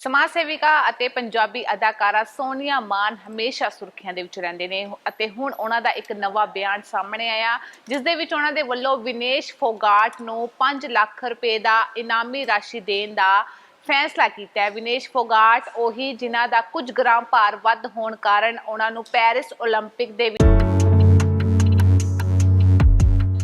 ਸਮਾਜ ਸੇਵਿਕਾ ਅਤੇ ਪੰਜਾਬੀ ਅਦਾਕਾਰਾ ਸੋਨੀਆ ਮਾਨ ਹਮੇਸ਼ਾ ਸੁਰਖੀਆਂ ਦੇ ਵਿੱਚ ਰਹਿੰਦੇ ਨੇ ਅਤੇ ਹੁਣ ਉਹਨਾਂ ਦਾ ਇੱਕ ਨਵਾਂ ਬਿਆਨ ਸਾਹਮਣੇ ਆਇਆ ਜਿਸ ਦੇ ਵਿੱਚ ਉਹਨਾਂ ਦੇ ਵੱਲੋਂ ਵਿਨੇਸ਼ ਫੋਗਾਟ ਨੂੰ 5 ਲੱਖ ਰੁਪਏ ਦਾ ਇਨਾਮੀ ਰਾਸ਼ੀ ਦੇਣ ਦਾ ਫੈਸਲਾ ਕੀਤਾ ਹੈ ਵਿਨੇਸ਼ ਫੋਗਾਟ ਉਹੀ ਜਿਨ੍ਹਾਂ ਦਾ ਕੁਝ ਗ੍ਰਾਮ ਭਾਰ ਵੱਧ ਹੋਣ ਕਾਰਨ ਉਹਨਾਂ ਨੂੰ ਪੈਰਿਸ 올림픽 ਦੇ ਵਿੱਚ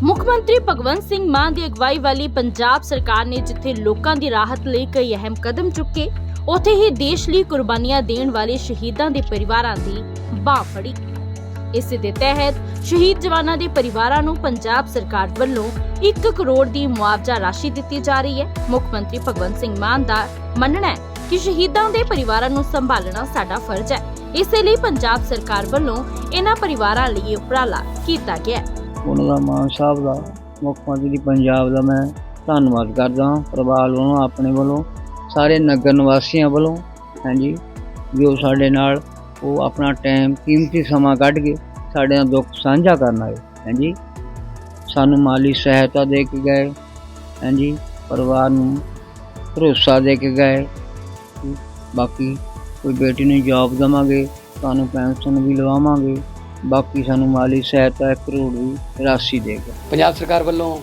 ਮੁੱਖ ਮੰਤਰੀ ਭਗਵੰਤ ਸਿੰਘ ਮਾਨ ਦੀ ਅਗਵਾਈ ਵਾਲੀ ਪੰਜਾਬ ਸਰਕਾਰ ਨੇ ਜਿੱਥੇ ਲੋਕਾਂ ਦੀ ਰਾਹਤ ਲਈ ਕਈ ਅਹਿਮ ਕਦਮ ਚੁੱਕੇ ਉੱਥੇ ਹੀ ਦੇਸ਼ ਲਈ ਕੁਰਬਾਨੀਆਂ ਦੇਣ ਵਾਲੇ ਸ਼ਹੀਦਾਂ ਦੇ ਪਰਿਵਾਰਾਂ ਦੀ ਬਾਹ ਫੜੀ। ਇਸੇ ਦੇ ਤਹਿਤ ਸ਼ਹੀਦ ਜਵਾਨਾਂ ਦੇ ਪਰਿਵਾਰਾਂ ਨੂੰ ਪੰਜਾਬ ਸਰਕਾਰ ਵੱਲੋਂ 1 ਕਰੋੜ ਦੀ ਮੁਆਵਜ਼ਾ ਰਾਸ਼ੀ ਦਿੱਤੀ ਜਾ ਰਹੀ ਹੈ। ਮੁੱਖ ਮੰਤਰੀ ਭਗਵੰਤ ਸਿੰਘ ਮਾਨ ਦਾ ਮੰਨਣਾ ਹੈ ਕਿ ਸ਼ਹੀਦਾਂ ਦੇ ਪਰਿਵਾਰਾਂ ਨੂੰ ਸੰਭਾਲਣਾ ਸਾਡਾ ਫਰਜ਼ ਹੈ। ਇਸੇ ਲਈ ਪੰਜਾਬ ਸਰਕਾਰ ਵੱਲੋਂ ਇਹਨਾਂ ਪਰਿਵਾਰਾਂ ਲਈ ਉਪਰਾਲਾ ਕੀਤਾ ਗਿਆ ਹੈ। ਉਹਨਾਂ ਦਾ ਮਾਨ ਸਾਹਿਬ ਦਾ, ਮੁੱਖ ਮੰਤਰੀ ਪੰਜਾਬ ਦਾ ਮੈਂ ਧੰਨਵਾਦ ਕਰਦਾ ਪਰਿਵਾਰ ਵੱਲੋਂ, ਆਪਣੇ ਵੱਲੋਂ ਸਾਰੇ ਨਗਰ ਨਿਵਾਸੀਆਂ ਵੱਲੋਂ, ਹਾਂਜੀ ਜੋ ਸਾਡੇ ਨਾਲ, ਉਹ ਆਪਣਾ ਟਾਈਮ ਕੀਮਤੀ ਸਮਾਂ ਕੱਢ ਕੇ ਸਾਡੇ ਨਾਲ ਦੁੱਖ ਸਾਂਝਾ ਕਰਨ ਆਏ, ਹਾਂਜੀ। ਸਾਨੂੰ ਮਾਲੀ ਸਹਾਇਤਾ ਦੇ ਕੇ ਗਏ, ਹਾਂਜੀ, ਪਰਿਵਾਰ ਨੂੰ ਭਰੋਸਾ ਦੇ ਕੇ ਗਏ ਬਾਕੀ ਕੋਈ ਬੇਟੀ ਨੂੰ ਜੌਬ ਦੇਵਾਂਗੇ ਤੁਹਾਨੂੰ ਪੈਨਸ਼ਨ ਵੀ ਲਵਾਵਾਂਗੇ, ਬਾਕੀ ਸਾਨੂੰ ਮਾਲੀ ਸਹਾਇਤਾ 1 ਕਰੋੜ ਦੀ ਰਾਸ਼ੀ ਦੇਗਾ ਪੰਜਾਬ ਸਰਕਾਰ ਵੱਲੋਂ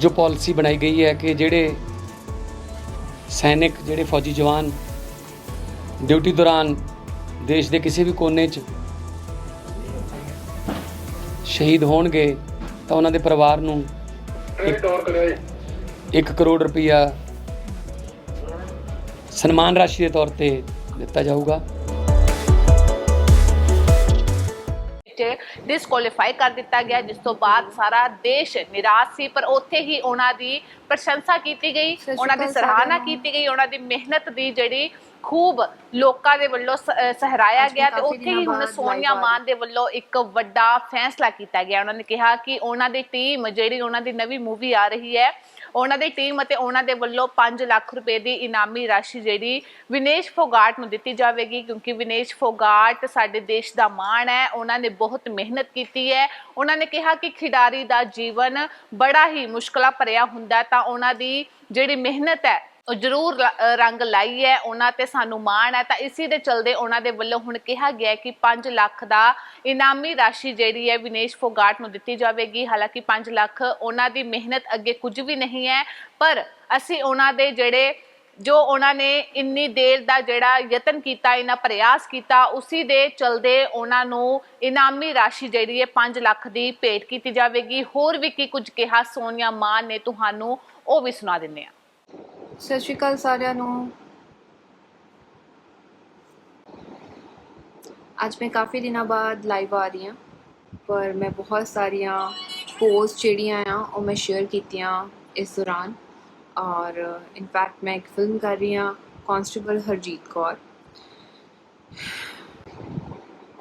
ਜੋ ਪਾਲਿਸੀ ਬਣਾਈ ਗਈ ਹੈ ਕਿ ਜਿਹੜੇ ਸੈਨਿਕ ਜਿਹੜੇ ਫੌਜੀ ਜਵਾਨ ਡਿਊਟੀ ਦੌਰਾਨ ਦੇਸ਼ ਦੇ ਕਿਸੇ ਵੀ ਕੋਨੇ 'ਚ ਸ਼ਹੀਦ ਹੋਣਗੇ ਤਾਂ ਉਹਨਾਂ ਦੇ ਪਰਿਵਾਰ ਨੂੰ 1 ਕਰੋੜ ਰੁਪਇਆ ਸਨਮਾਨ ਰਾਸ਼ੀ ਦੇ ਤੌਰ ਤੇ ਦਿੱਤਾ ਜਾਊਗਾ। ਵਿੱਚ ਡਿਸਕੁਆਲੀਫਾਈ ਕਰ ਦਿੱਤਾ ਗਿਆ ਜਿਸ ਤੋਂ ਬਾਅਦ ਸਾਰਾ ਦੇਸ਼ ਨਿਰਾਸ਼ ਸੀ ਪਰ ਉੱਥੇ ਹੀ ਉਹਨਾਂ ਦੀ ਪ੍ਰਸ਼ੰਸਾ ਕੀਤੀ ਗਈ ਉਹਨਾਂ ਦੀ ਸਰਾਹਨਾ। ਕੀਤੀ ਗਈ ਉਹਨਾਂ ਦੀ ਮਿਹਨਤ ਦੀ ਜਿਹੜੀ ਖੂਬ ਲੋਕਾਂ ਦੇ ਵੱਲੋਂ ਸਹਰਾਇਆ ਗਿਆ ਤੇ ਉੱਥੇ ਹੀ ਹੁਣ ਸੋਨੀਆ ਮਾਨ ਦੇ ਵੱਲੋਂ ਇੱਕ ਵੱਡਾ ਫੈਸਲਾ ਕੀਤਾ ਗਿਆ। ਉਹਨਾਂ ਨੇ ਕਿਹਾ ਕਿ ਉਹਨਾਂ ਦੀ ਟੀਮ ਜਿਹੜੀ ਉਹਨਾਂ ਦੀ ਨਵੀਂ ਮੂਵੀ ਆ ਰਹੀ ਹੈ ਉਹਨਾਂ ਦੀ ਟੀਮ ਅਤੇ ਉਹਨਾਂ ਦੇ ਵੱਲੋਂ 5 ਲੱਖ ਰੁਪਏ ਦੀ ਇਨਾਮੀ ਰਾਸ਼ੀ ਜਿਹੜੀ ਵਿਨੇਸ਼ ਫੋਗਾਟ ਨੂੰ ਦਿੱਤੀ ਜਾਵੇਗੀ ਕਿਉਂਕਿ ਵਿਨੇਸ਼ ਫੋਗਾਟ ਸਾਡੇ ਦੇਸ਼ ਦਾ ਮਾਣ ਹੈ। ਉਹਨਾਂ ਨੇ ਬਹੁਤ ਮਿਹਨਤ ਕੀਤੀ ਹੈ। ਉਹਨਾਂ ਨੇ ਕਿਹਾ ਕਿ ਖਿਡਾਰੀ ਦਾ ਜੀਵਨ ਬੜਾ ਹੀ ਮੁਸ਼ਕਲਾਂ ਭਰਿਆ ਹੁੰਦਾ ਤਾਂ ਉਹਨਾਂ ਦੀ ਜਿਹੜੀ ਮਿਹਨਤ ਹੈ ਜ਼ਰੂਰ ਰੰਗ ਲਾਈ ਹੈ, ਉਹਨਾਂ ਤੇ ਸਾਨੂੰ ਮਾਣ ਹੈ। ਤਾਂ ਇਸੇ ਦੇ ਚਲਦੇ ਉਹਨਾਂ ਦੇ ਵੱਲੋਂ ਹੁਣ ਕਿਹਾ ਗਿਆ ਕਿ 5 ਲੱਖ ਦਾ ਇਨਾਮੀ ਰਾਸ਼ੀ ਜਿਹੜੀ ਹੈ ਵਿਨੇਸ਼ ਫੋਗਾਟ ਨੂੰ ਦਿੱਤੀ ਜਾਵੇਗੀ। ਹਾਲਾਂਕਿ 5 ਲੱਖ ਉਹਨਾਂ ਦੀ ਮਿਹਨਤ ਅੱਗੇ ਕੁਝ ਵੀ ਨਹੀਂ ਹੈ, ਪਰ ਅਸੀਂ ਉਹਨਾਂ ਦੇ ਜਿਹੜੇ, ਜੋ ਉਹਨਾਂ ਨੇ ਇੰਨੀ ਦੇਰ ਦਾ ਜਿਹੜਾ ਯਤਨ ਕੀਤਾ ਇਹਨਾਂ ਪ੍ਰਯਾਸ ਕੀਤਾ, ਉਸੇ ਦੇ ਚਲਦੇ ਉਹਨਾਂ ਨੂੰ ਇਨਾਮੀ ਰਾਸ਼ੀ ਜਿਹੜੀ ਹੈ 5 ਲੱਖ ਦੀ ਭੇਟ ਕੀਤੀ ਜਾਵੇਗੀ। ਹੋਰ ਵੀ ਕੀ ਕੁਝ ਕਿਹਾ, ਸੋਨੀਆ ਮਾਨ ਨੇ ਤੁਹਾਨੂੰ ਉਹ ਵੀ ਸੁਣਾ ਦਿੰਦੇ ਆ ਸਤਿ ਸ਼੍ਰੀ ਅਕਾਲ ਸਾਰਿਆਂ ਨੂੰ। ਅੱਜ ਮੈਂ ਕਾਫੀ ਦਿਨਾਂ ਬਾਅਦ ਲਾਈਵ ਆ ਰਹੀ ਹਾਂ, ਪਰ ਮੈਂ ਬਹੁਤ ਸਾਰੀਆਂ ਪੋਸਟ ਜਿਹੜੀਆਂ ਆ, ਉਹ ਮੈਂ ਸ਼ੇਅਰ ਕੀਤੀਆਂ ਇਸ ਦੌਰਾਨ। ਔਰ ਇਨਫੈਕਟ ਮੈਂ ਇੱਕ ਫਿਲਮ ਕਰ ਰਹੀ ਹਾਂ ਕਨਸਟੇਬਲ ਹਰਜੀਤ ਕੌਰ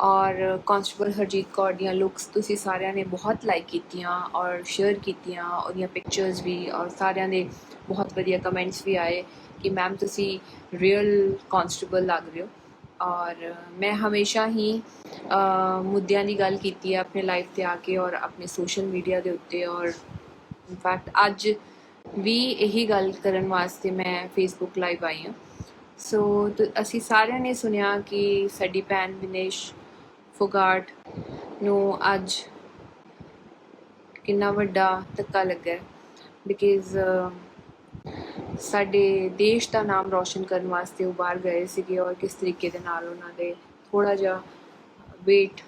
ਔਰ ਕਨਸਟੇਬਲ ਹਰਜੀਤ ਕੌਰ ਦੀਆਂ ਲੁੱਕਸ ਤੁਸੀਂ ਸਾਰਿਆਂ ਨੇ ਬਹੁਤ ਲਾਈਕ ਕੀਤੀਆਂ ਔਰ ਸ਼ੇਅਰ ਕੀਤੀਆਂ, ਉਹਦੀਆਂ ਪਿਕਚਰਸ ਵੀ ਔਰ ਸਾਰਿਆਂ ਦੇ ਬਹੁਤ ਵਧੀਆ ਕਮੈਂਟਸ ਵੀ ਆਏ ਕਿ ਮੈਮ ਤੁਸੀਂ ਰੀਅਲ ਕਨਸਟੇਬਲ ਲੱਗ ਰਹੇ ਹੋ। ਔਰ ਮੈਂ ਹਮੇਸ਼ਾ ਹੀ ਮੁੱਦਿਆਂ ਦੀ ਗੱਲ ਕੀਤੀ ਹੈ ਆਪਣੇ ਲਾਈਫ ਤੇ ਆ ਕੇ ਔਰ ਆਪਣੇ ਸੋਸ਼ਲ ਮੀਡੀਆ ਦੇ ਉੱਤੇ ਔਰ ਇਨਫੈਕਟ ਅੱਜ ਵੀ ਇਹੀ ਗੱਲ ਕਰਨ ਵਾਸਤੇ ਮੈਂ ਫੇਸਬੁੱਕ ਲਾਈਵ ਆਈ ਹਾਂ। ਸੋ ਤ- ਅਸੀਂ ਸਾਰਿਆਂ ਨੇ ਸੁਣਿਆ ਕਿ ਸਾਡੀ ਭੈਣ ਵਿਨੇਸ਼ ਫੋਗਾਟ ਨੂੰ ਅੱਜ ਕਿੰਨਾ ਵੱਡਾ ਧੱਕਾ ਲੱਗਾ ਬਿਕਾਜ਼ ਸਾਡੇ ਦੇਸ਼ ਦਾ ਨਾਮ ਰੌਸ਼ਨ ਕਰਨ ਵਾਸਤੇ ਉਹ ਬਾਹਰ ਗਏ ਸੀਗੇ ਔਰ ਕਿਸ ਤਰੀਕੇ ਦੇ ਨਾਲ ਉਹਨਾਂ ਦੇ ਥੋੜਾ ਜਿਹਾ ਵੇਟ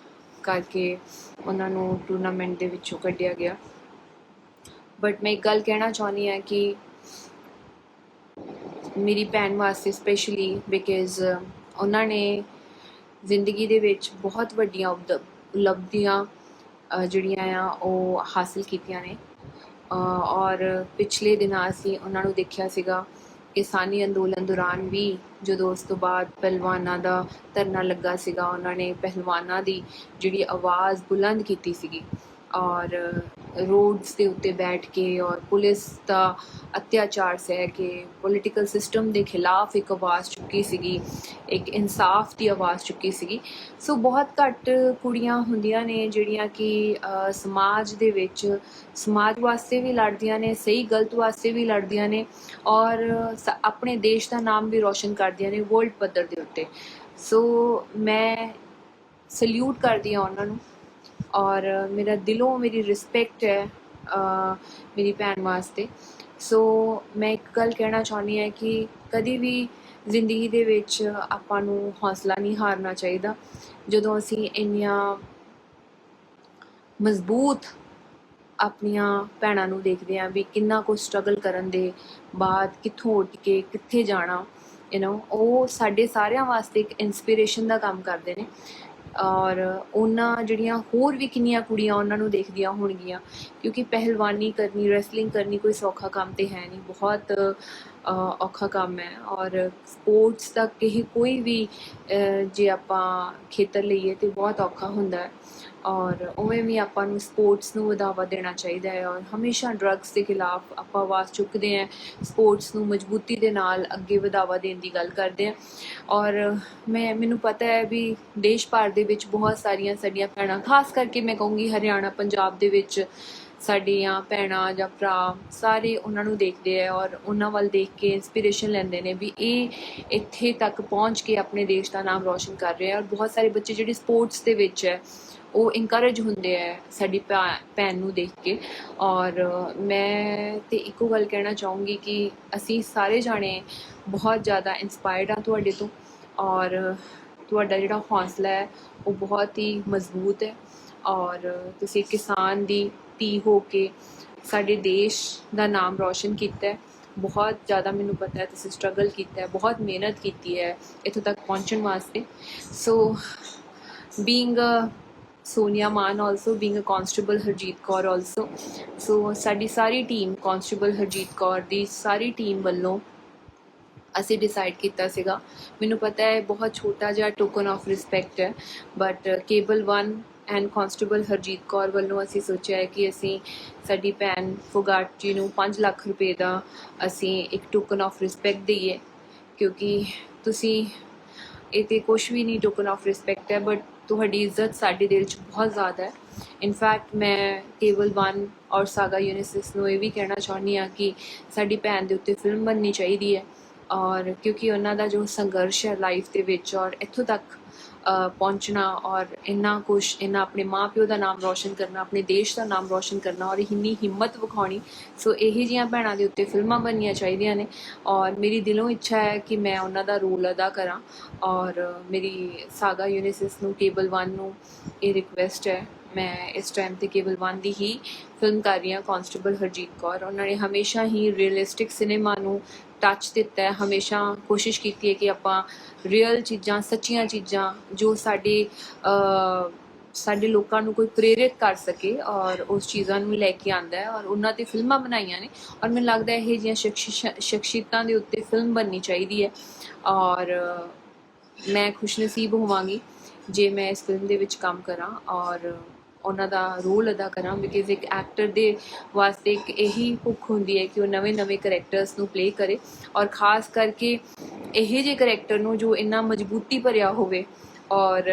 ਕਰਕੇ ਉਹਨਾਂ ਨੂੰ ਟੂਰਨਾਮੈਂਟ ਦੇ ਵਿੱਚੋਂ ਕੱਢਿਆ ਗਿਆ। ਬਟ ਮੈਂ ਇੱਕ ਗੱਲ ਕਹਿਣਾ ਚਾਹੁੰਦੀ ਹਾਂ ਕਿ ਮੇਰੀ ਭੈਣ ਵਾਸਤੇ ਸਪੈਸ਼ਲੀ ਬਿਕਾਜ਼ ਉਹਨਾਂ ਨੇ ਜ਼ਿੰਦਗੀ ਦੇ ਵਿੱਚ ਬਹੁਤ ਵੱਡੀਆਂ ਉਪਦ- ਉਪਲਬਧੀਆਂ ਜਿਹੜੀਆਂ ਆ ਉਹ ਹਾਸਿਲ ਕੀਤੀਆਂ ਨੇ। ਔਰ ਪਿਛਲੇ ਦਿਨਾਂ ਅਸੀਂ ਉਹਨਾਂ ਨੂੰ ਦੇਖਿਆ ਸੀਗਾ ਕਿਸਾਨੀ ਅੰਦੋਲਨ ਦੌਰਾਨ ਵੀ ਜਦੋਂ ਉਸ ਤੋਂ ਬਾਅਦ ਪਹਿਲਵਾਨਾਂ ਦਾ ਧਰਨਾ ਲੱਗਾ ਸੀਗਾ, ਉਹਨਾਂ ਨੇ ਪਹਿਲਵਾਨਾਂ ਦੀ ਜਿਹੜੀ ਆਵਾਜ਼ ਬੁਲੰਦ ਕੀਤੀ ਸੀਗੀ ਔਰ ਰੋਡਸ ਦੇ ਉੱਤੇ ਬੈਠ ਕੇ ਔਰ ਪੁਲਿਸ ਦਾ ਅਤਿਆਚਾਰ ਸਹਿ ਕੇ ਪੋਲੀਟੀਕਲ ਸਿਸਟਮ ਦੇ ਖਿਲਾਫ ਇੱਕ ਆਵਾਜ਼ ਚੁੱਕੀ ਸੀਗੀ, ਇੱਕ ਇਨਸਾਫ ਦੀ ਆਵਾਜ਼ ਚੁੱਕੀ ਸੀਗੀ। ਸੋ ਬਹੁਤ ਘੱਟ ਕੁੜੀਆਂ ਹੁੰਦੀਆਂ ਨੇ ਜਿਹੜੀਆਂ ਕਿ ਸਮਾਜ ਦੇ ਵਿੱਚ ਸਮਾਜ ਵਾਸਤੇ ਵੀ ਲੜਦੀਆਂ ਨੇ, ਸਹੀ ਗਲਤ ਵਾਸਤੇ ਵੀ ਲੜਦੀਆਂ ਨੇ ਔਰ ਆਪਣੇ ਦੇਸ਼ ਦਾ ਨਾਮ ਵੀ ਰੌਸ਼ਨ ਕਰਦੀਆਂ ਨੇ ਵਰਲਡ ਪੱਧਰ ਦੇ ਉੱਤੇ। ਸੋ ਮੈਂ ਸਲੂਟ ਕਰਦੀ ਹਾਂ ਉਹਨਾਂ ਨੂੰ। ਔਰ ਮੇਰਾ ਦਿਲੋਂ ਮੇਰੀ ਰਿਸਪੈਕਟ ਹੈ ਮੇਰੀ ਭੈਣ ਵਾਸਤੇ ਸੋ ਮੈਂ ਇੱਕ ਗੱਲ ਕਹਿਣਾ ਚਾਹੁੰਦੀ ਹਾਂ ਕਿ ਕਦੀ ਵੀ ਜ਼ਿੰਦਗੀ ਦੇ ਵਿੱਚ ਆਪਾਂ ਨੂੰ ਹੌਸਲਾ ਨਹੀਂ ਹਾਰਨਾ ਚਾਹੀਦਾ ਜਦੋਂ ਅਸੀਂ ਇੰਨੀਆਂ ਮਜ਼ਬੂਤ ਆਪਣੀਆਂ ਭੈਣਾਂ ਨੂੰ ਦੇਖਦੇ ਹਾਂ ਵੀ ਕਿੰਨਾ ਕੁ ਸਟਰਗਲ ਕਰਨ ਦੇ ਬਾਅਦ ਕਿੱਥੋਂ ਉੱਠ ਕੇ ਕਿੱਥੇ ਜਾਣਾ ਯੂ نو ਉਹ ਸਾਡੇ ਸਾਰਿਆਂ ਵਾਸਤੇ ਇੱਕ ਇਨਸਪੀਰੇਸ਼ਨ ਦਾ ਕੰਮ ਕਰਦੇ ਨੇ ਔਰ ਉਹਨਾਂ ਜਿਹੜੀਆਂ ਹੋਰ ਵੀ ਕਿੰਨੀਆਂ ਕੁੜੀਆਂ ਉਹਨਾਂ ਨੂੰ ਦੇਖਦੀਆਂ ਹੋਣਗੀਆਂ, ਕਿਉਂਕਿ ਪਹਿਲਵਾਨੀ ਕਰਨੀ ਰੈਸਲਿੰਗ ਕਰਨੀ ਕੋਈ ਸੌਖਾ ਕੰਮ ਤੇ ਹੈ ਨਹੀਂ। ਬਹੁਤ ਔਖਾ ਕੰਮ ਹੈ ਔਰ ਸਪੋਰਟਸ ਦਾ ਕਿਸੇ ਕੋਈ ਵੀ ਜੇ ਆਪਾਂ ਖੇਤਰ ਲਈਏ ਤੇ ਬਹੁਤ ਔਖਾ ਹੁੰਦਾ ਹੈ। ਔਰ ਉਵੇਂ ਵੀ ਆਪਾਂ ਨੂੰ ਸਪੋਰਟਸ ਨੂੰ ਵਧਾਵਾ ਦੇਣਾ ਚਾਹੀਦਾ ਹੈ ਔਰ ਹਮੇਸ਼ਾ ਡਰੱਗਸ ਦੇ ਖਿਲਾਫ ਆਪਾਂ ਆਵਾਜ਼ ਚੁੱਕਦੇ ਹਾਂ ਸਪੋਰਟਸ ਨੂੰ ਮਜ਼ਬੂਤੀ ਦੇ ਨਾਲ ਅੱਗੇ ਵਧਾਵਾ ਦੇਣ ਦੀ ਗੱਲ ਕਰਦੇ ਹਾਂ। ਔਰ ਮੈਂ, ਮੈਨੂੰ ਪਤਾ ਹੈ ਵੀ ਦੇਸ਼ ਭਰ ਦੇ ਵਿੱਚ ਬਹੁਤ ਸਾਰੀਆਂ ਸਾਡੀਆਂ ਭੈਣਾਂ, ਖਾਸ ਕਰਕੇ ਮੈਂ ਕਹੂੰਗੀ ਹਰਿਆਣਾ, ਪੰਜਾਬ ਦੇ ਵਿੱਚ ਸਾਡੀਆਂ ਭੈਣਾਂ ਜਾਂ ਭਰਾ ਸਾਰੇ ਉਹਨਾਂ ਨੂੰ ਦੇਖਦੇ ਆ ਔਰ ਉਹਨਾਂ ਵੱਲ ਦੇਖ ਕੇ ਇਨਸਪੀਰੇਸ਼ਨ ਲੈਂਦੇ ਨੇ ਵੀ ਇਹ ਇੱਥੇ ਤੱਕ ਪਹੁੰਚ ਕੇ ਆਪਣੇ ਦੇਸ਼ ਦਾ ਨਾਮ ਰੌਸ਼ਨ ਕਰ ਰਹੇ ਆ ਔਰ ਬਹੁਤ ਸਾਰੇ ਬੱਚੇ ਜਿਹੜੇ ਸਪੋਰਟਸ ਦੇ ਵਿੱਚ ਹੈ, ਉਹ ਇਨਕਰੇਜ ਹੁੰਦੇ ਆ ਸਾਡੀ ਭੈ- ਭੈਣ ਨੂੰ ਦੇਖ ਕੇ ਔਰ ਮੈਂ ਤੇ ਇੱਕੋ ਗੱਲ ਕਹਿਣਾ ਚਾਹੂੰਗੀ ਕਿ ਅਸੀਂ ਸਾਰੇ ਜਾਣੇ ਬਹੁਤ ਜ਼ਿਆਦਾ ਇਨਸਪਾਇਰਡ ਆ ਤੁਹਾਡੇ ਤੋਂ ਔਰ ਤੁਹਾਡਾ ਜਿਹੜਾ ਹੌਸਲਾ ਹੈ, ਉਹ ਬਹੁਤ ਹੀ ਮਜ਼ਬੂਤ ਹੈ। ਔਰ ਤੁਸੀਂ ਕਿਸਾਨ ਦੀ ਧੀ ਹੋ ਕੇ ਸਾਡੇ ਦੇਸ਼ ਦਾ ਨਾਮ ਰੌਸ਼ਨ ਕੀਤਾ ਹੈ। ਬਹੁਤ ਜ਼ਿਆਦਾ ਮੈਨੂੰ ਪਤਾ ਹੈ, ਤੁਸੀਂ ਸਟਰਗਲ ਕੀਤਾ ਹੈ, ਬਹੁਤ ਮਿਹਨਤ ਕੀਤੀ ਹੈ ਇੱਥੋਂ ਤੱਕ ਪਹੁੰਚਣ ਵਾਸਤੇ। So being Sonia Mann also being a constable Harjeet Kaur also so ਸਾਡੀ ਸਾਰੀ ਟੀਮ ਕਾਂਸਟੇਬਲ ਹਰਜੀਤ ਕੌਰ ਦੀ ਸਾਰੀ ਟੀਮ ਵੱਲੋਂ ਅਸੀਂ ਡਿਸਾਈਡ ਕੀਤਾ ਸੀਗਾ। ਮੈਨੂੰ ਪਤਾ ਹੈ, ਬਹੁਤ ਛੋਟਾ ਜਿਹਾ ਟੋਕਨ ਆਫ ਰਿਸਪੈਕਟ ਹੈ but cable 1 and constable Harjeet Kaur ਵੱਲੋਂ ਅਸੀਂ ਸੋਚਿਆ ਹੈ ਕਿ ਅਸੀਂ ਸਾਡੀ ਭੈਣ ਫੋਗਾਟ ਜੀ ਨੂੰ 5 ਲੱਖ ਰੁਪਏ ਦਾ ਅਸੀਂ ਇੱਕ ਟੋਕਨ ਆਫ ਰਿਸਪੈਕਟ ਦਈਏ, ਕਿਉਂਕਿ ਤੁਸੀਂ ਇਹ ਤੇ ਕੁਝ ਵੀ ਨਹੀਂ ਟੋਕਨ ਆਫ ਰਿਸਪੈਕਟ ਹੈ ਬਟ ਤੁਹਾਡੀ ਇੱਜ਼ਤ ਸਾਡੇ ਦਿਲ 'ਚ ਬਹੁਤ ਜ਼ਿਆਦਾ ਹੈ। ਇਨਫੈਕਟ ਮੈਂ ਕੇਵਲ 1 ਔਰ ਸਾਗਾ ਯੂਨੀਸਿਸ ਨੂੰ ਇਹ ਵੀ ਕਹਿਣਾ ਚਾਹੁੰਦੀ ਹਾਂ ਕਿ ਸਾਡੀ ਭੈਣ ਦੇ ਉੱਤੇ ਫਿਲਮ ਬਣਨੀ ਚਾਹੀਦੀ ਹੈ। ਔਰ ਕਿਉਂਕਿ ਉਹਨਾਂ ਦਾ ਜੋ ਸੰਘਰਸ਼ ਹੈ ਲਾਈਫ ਦੇ ਵਿੱਚ ਔਰ ਇੱਥੋਂ ਤੱਕ ਪਹੁੰਚਣਾ ਔਰ ਇੰਨਾ ਕੁਛ, ਇੰਨਾ ਆਪਣੇ ਮਾਪਿਓ ਦਾ ਨਾਮ ਰੌਸ਼ਨ ਕਰਨਾ, ਆਪਣੇ ਦੇਸ਼ ਦਾ ਨਾਮ ਰੌਸ਼ਨ ਕਰਨਾ ਔਰ ਇੰਨੀ ਹਿੰਮਤ ਵਿਖਾਉਣੀ, ਸੋ ਇਹੀ ਜੀਆਂ ਭੈਣਾਂ ਦੇ ਉੱਤੇ ਫਿਲਮਾਂ ਬਣਨੀਆਂ ਚਾਹੀਦੀਆਂ ਨੇ ਔਰ ਮੇਰੀ ਦਿਲੋਂ ਇੱਛਾ ਹੈ ਕਿ ਮੈਂ ਉਹਨਾਂ ਦਾ ਰੋਲ ਅਦਾ ਕਰਾਂ ਔਰ ਮੇਰੀ ਸਾਗਾ ਯੂਨੀਸਿਸ ਨੂੰ, ਕੇਬਲ 1 ਨੂੰ ਇਹ ਰਿਕੁਐਸਟ ਹੈ। ਮੈਂ ਇਸ ਟਾਈਮ ਤੇ ਕੇਵਲ ਵਨ ਦੀ ਹੀ ਫਿਲਮ ਕਰ ਰਹੀ ਹਾਂ ਕਾਂਸਟੇਬਲ ਹਰਜੀਤ ਕੌਰ। ਉਹਨਾਂ ਨੇ ਹਮੇਸ਼ਾ ਹੀ ਰੀਅਲਿਸਟਿਕ ਸਿਨੇਮਾ ਨੂੰ ਟੱਚ ਦਿੱਤਾ ਹੈ, ਹਮੇਸ਼ਾ ਕੋਸ਼ਿਸ਼ ਕੀਤੀ ਹੈ ਕਿ ਆਪਾਂ ਰੀਅਲ ਚੀਜ਼ਾਂ, ਸੱਚੀਆਂ ਚੀਜ਼ਾਂ ਜੋ ਸਾਡੇ ਸਾਡੇ ਲੋਕਾਂ ਨੂੰ ਕੋਈ ਪ੍ਰੇਰਿਤ ਕਰ ਸਕੇ ਔਰ ਉਸ ਚੀਜ਼ਾਂ ਨੂੰ ਲੈ ਕੇ ਆਂਦਾ ਹੈ ਔਰ ਉਹਨਾਂ ਤੇ ਫਿਲਮਾਂ ਬਣਾਈਆਂ ਨੇ ਔਰ ਮੈਨੂੰ ਲੱਗਦਾ ਹੈ ਇਹ ਜਿਹੀਆਂ ਸ਼ਖਸੀ- ਸ਼ਖਸੀਅਤਾਂ ਦੇ ਉੱਤੇ ਫਿਲਮ ਬਣਨੀ ਚਾਹੀਦੀ ਹੈ ਔਰ ਮੈਂ ਖੁਸ਼ਨਸੀਬ ਹੋਵਾਂਗੀ ਜੇ ਮੈਂ ਇਸ ਫਿਲਮ ਦੇ ਵਿੱਚ ਕੰਮ ਕਰਾਂ ਔਰ ਉਹਨਾਂ ਦਾ ਰੋਲ ਅਦਾ ਕਰਾਂ ਬਿਕਾਜ਼ ਇੱਕ ਐਕਟਰ ਦੇ ਵਾਸਤੇ ਇੱਕ ਇਹੀ ਭੁੱਖ ਹੁੰਦੀ ਹੈ ਕਿ ਉਹ ਨਵੇਂ-ਨਵੇਂ ਕੈਰੈਕਟਰਸ ਨੂੰ ਪਲੇ ਕਰੇ ਔਰ ਖਾਸ ਕਰਕੇ ਇਹੋ ਜਿਹੇ ਕੈਰੈਕਟਰ ਨੂੰ ਜੋ ਇੰਨਾ ਮਜ਼ਬੂਤੀ ਭਰਿਆ ਹੋਵੇ ਔਰ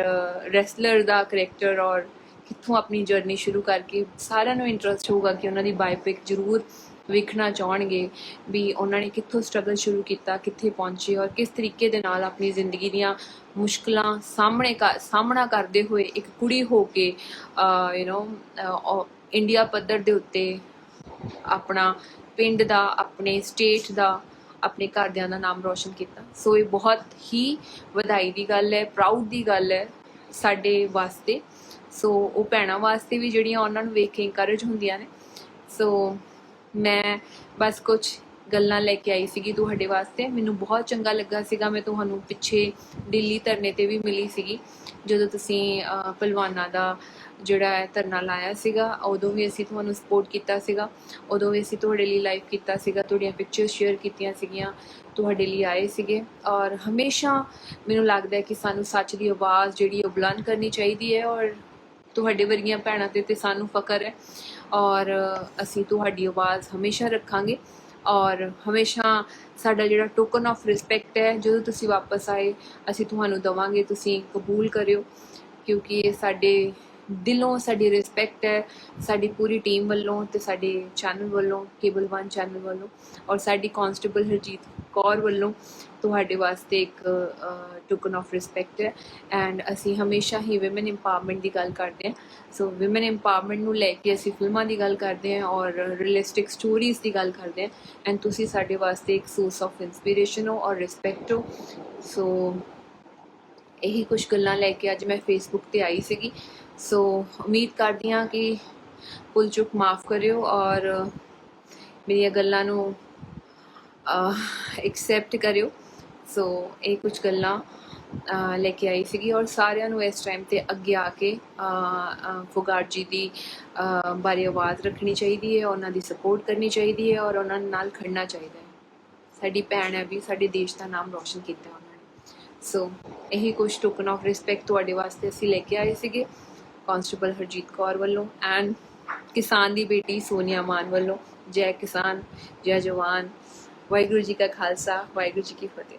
ਰੈਸਲਰ ਦਾ ਕੈਰੈਕਟਰ ਔਰ ਕਿੱਥੋਂ ਆਪਣੀ ਜਰਨੀ ਸ਼ੁਰੂ ਕਰਕੇ ਸਾਰਿਆਂ ਨੂੰ ਇੰਟਰਸਟ ਹੋਊਗਾ ਕਿ ਉਹਨਾਂ ਦੀ ਬਾਇਓਪਿਕ ਜ਼ਰੂਰ ਵੇਖਣਾ ਚਾਹਣਗੇ ਵੀ ਉਹਨਾਂ ਨੇ ਕਿੱਥੋਂ ਸਟਰਗਲ ਸ਼ੁਰੂ ਕੀਤਾ, ਕਿੱਥੇ ਪਹੁੰਚੇ ਔਰ ਕਿਸ ਤਰੀਕੇ ਦੇ ਨਾਲ ਆਪਣੀ ਜ਼ਿੰਦਗੀ ਦੀਆਂ ਮੁਸ਼ਕਲਾਂ ਸਾਹਮਣੇ ਕਰ- ਸਾਹਮਣਾ ਕਰਦੇ ਹੋਏ ਇੱਕ ਕੁੜੀ ਹੋ ਕੇ ਯੂ نو ਇੰਡੀਆ ਪੱਧਰ ਦੇ ਉੱਤੇ ਆਪਣਾ ਪਿੰਡ ਦਾ, ਆਪਣੇ ਸਟੇਟ ਦਾ, ਆਪਣੇ ਘਰਦਿਆਂ ਦਾ ਨਾਮ ਰੌਸ਼ਨ ਕੀਤਾ। ਸੋ ਇਹ ਬਹੁਤ ਹੀ ਵਧਾਈ ਦੀ ਗੱਲ ਹੈ ਪ੍ਰਾਊਡ ਦੀ ਗੱਲ ਹੈ ਸਾਡੇ ਵਾਸਤੇ। ਸੋ ਉਹ ਭੈਣਾਂ ਵਾਸਤੇ ਵੀ ਜਿਹੜੀਆਂ ਉਹਨਾਂ ਨੂੰ ਵੇਖ ਕੇ ਇਨਕਰੇਜ ਹੁੰਦੀਆਂ ਨੇ। ਸੋ ਮੈਂ ਬਸ ਕੁਝ ਗੱਲਾਂ ਲੈ ਕੇ ਆਈ ਸੀਗੀ ਤੁਹਾਡੇ ਵਾਸਤੇ। ਮੈਨੂੰ ਬਹੁਤ ਚੰਗਾ ਲੱਗਾ ਸੀਗਾ। ਮੈਂ ਤੁਹਾਨੂੰ ਪਿੱਛੇ ਦਿੱਲੀ ਧਰਨੇ ਤੇ ਵੀ ਮਿਲੀ ਸੀਗੀ। ਜਦੋਂ ਤੁਸੀਂ ਅਹ, ਪਹਿਲਵਾਨਾਂ ਦਾ ਜਿਹੜਾ ਹੈ ਧਰਨਾ ਲਾਇਆ ਸੀਗਾ ਉਦੋਂ ਵੀ ਅਸੀਂ ਤੁਹਾਨੂੰ ਸਪੋਰਟ ਕੀਤਾ ਸੀਗਾ। ਉਦੋਂ ਵੀ ਅਸੀਂ ਤੁਹਾਡੇ ਲਈ ਲਾਈਵ ਕੀਤਾ ਸੀਗਾ। ਤੁਹਾਡੀਆਂ ਪਿਕਚਰਸ ਸ਼ੇਅਰ ਕੀਤੀਆਂ ਸੀਗੀਆਂ ਤੁਹਾਡੇ ਲਈ ਆਏ ਸੀਗੇ। ਔਰ ਹਮੇਸ਼ਾ ਮੈਨੂੰ ਲੱਗਦਾ ਹੈ ਕਿ ਸਾਨੂੰ ਸੱਚ ਦੀ ਆਵਾਜ਼ ਜਿਹੜੀ ਉਹ ਬੁਲੰਦ ਕਰਨੀ ਚਾਹੀਦੀ ਹੈ। ਔਰ ਤੁਹਾਡੇ ਵਰਗੀਆਂ ਭੈਣਾਂ ਤੇ ਤੇ ਸਾਨੂੰ ਫਖਰ ਹੈ। ਔਰ ਅਸੀਂ ਤੁਹਾਡੀ ਆਵਾਜ਼ ਹਮੇਸ਼ਾ ਰੱਖਾਂਗੇ ਔਰ ਹਮੇਸ਼ਾ ਸਾਡਾ ਜਿਹੜਾ ਟੋਕਨ ਆਫ ਰਿਸਪੈਕਟ ਹੈ, ਜਦੋਂ ਤੁਸੀਂ ਵਾਪਸ ਆਏ, ਅਸੀਂ ਤੁਹਾਨੂੰ ਦਵਾਂਗੇ, ਤੁਸੀਂ ਕਬੂਲ ਕਰਿਓ, ਕਿਉਂਕਿ ਇਹ ਸਾਡੇ ਦਿਲੋਂ, ਸਾਡੀ ਰਿਸਪੈਕਟ ਹੈ, ਸਾਡੀ ਪੂਰੀ ਟੀਮ ਵੱਲੋਂ ਤੇ ਸਾਡੇ ਚੈਨਲ ਵੱਲੋਂ ਕੇਬਲ 1 ਚੈਨਲ ਵੱਲੋਂ ਔਰ ਸਾਡੀ ਕਾਂਸਟੇਬਲ ਹਰਜੀਤ ਕੌਰ ਵੱਲੋਂ ਤੁਹਾਡੇ ਵਾਸਤੇ ਇੱਕ ਟੋਕਨ ਆਫ ਰਿਸਪੈਕਟ ਹੈ। ਐਂਡ ਅਸੀਂ ਹਮੇਸ਼ਾ ਹੀ ਔਮਨ ਇੰਪਾਵਰਮੈਂਟ ਦੀ ਗੱਲ ਕਰਦੇ ਹਾਂ। ਸੋ ਔਮਨ ਇੰਪਾਵਰਮੈਂਟ ਨੂੰ ਲੈ ਕੇ ਅਸੀਂ ਫਿਲਮਾਂ ਦੀ ਗੱਲ ਕਰਦੇ ਹਾਂ ਔਰ ਰੀਅਲਿਸਟਿਕ ਸਟੋਰੀਜ਼ ਦੀ ਗੱਲ ਕਰਦੇ ਹਾਂ। ਐਂਡ ਤੁਸੀਂ ਸਾਡੇ ਵਾਸਤੇ ਇੱਕ ਸੋਰਸ ਆਫ ਇਨਸਪੀਰੇਸ਼ਨ ਹੋ ਔਰ ਰਿਸਪੈਕਟ ਹੋ। ਸੋ ਇਹੀ ਕੁਝ ਗੱਲਾਂ ਲੈ ਕੇ ਅੱਜ ਮੈਂ ਫੇਸਬੁੱਕ ਤੇ ਆਈ ਸੀਗੀ। ਸੋ ਉਮੀਦ ਕਰਦੀ ਹਾਂ ਕਿ ਭੁੱਲ ਚੁੱਕ ਮਾਫ ਕਰਿਓ ਔਰ ਮੇਰੀਆਂ ਗੱਲਾਂ ਨੂੰ ਐਕਸੈਪਟ ਕਰਿਓ। ਸੋ ਇਹ ਕੁਝ ਗੱਲਾਂ ਲੈ ਕੇ ਆਈ ਸੀਗੀ ਔਰ ਸਾਰਿਆਂ ਨੂੰ ਇਸ ਟਾਈਮ ਤੇ ਅੱਗੇ ਆ ਕੇ ਫੁਗਾਰ ਜੀ ਦੀ ਬਾਰੇ ਆਵਾਜ਼ ਰੱਖਣੀ ਚਾਹੀਦੀ ਹੈ, ਉਹਨਾਂ ਦੀ ਸਪੋਰਟ ਕਰਨੀ ਚਾਹੀਦੀ ਹੈ ਔਰ ਉਹਨਾਂ ਨਾਲ ਖੜਨਾ ਚਾਹੀਦਾ ਹੈ। ਸਾਡੀ ਭੈਣ ਹੈ ਵੀ, ਸਾਡੇ ਦੇਸ਼ ਦਾ ਨਾਮ ਰੋਸ਼ਨ ਕੀਤਾ ਉਹਨਾਂ ਨੇ। ਸੋ ਇਹੀ ਕੁਝ ਟੋਕਨ ਆਫ ਰਿਸਪੈਕਟ ਤੁਹਾਡੇ ਵਾਸਤੇ ਅਸੀਂ ਲੈ ਕੇ ਆਏ ਸੀਗੇ ਕਾਂਸਟੇਬਲ ਹਰਜੀਤ ਕੌਰ ਵੱਲੋਂ ਐਂਡ ਕਿਸਾਨ ਦੀ ਬੇਟੀ ਸੋਨੀਆ ਮਾਨ ਵੱਲੋਂ। ਜੈ ਕਿਸਾਨ, ਜੈ ਜਵਾਨ, ਵਾਹਿਗੁਰੂ ਜੀ ਕਾ ਖਾਲਸਾ, ਵਾਹਿਗੁਰੂ ਜੀ ਕੀ ਫਤਿਹ।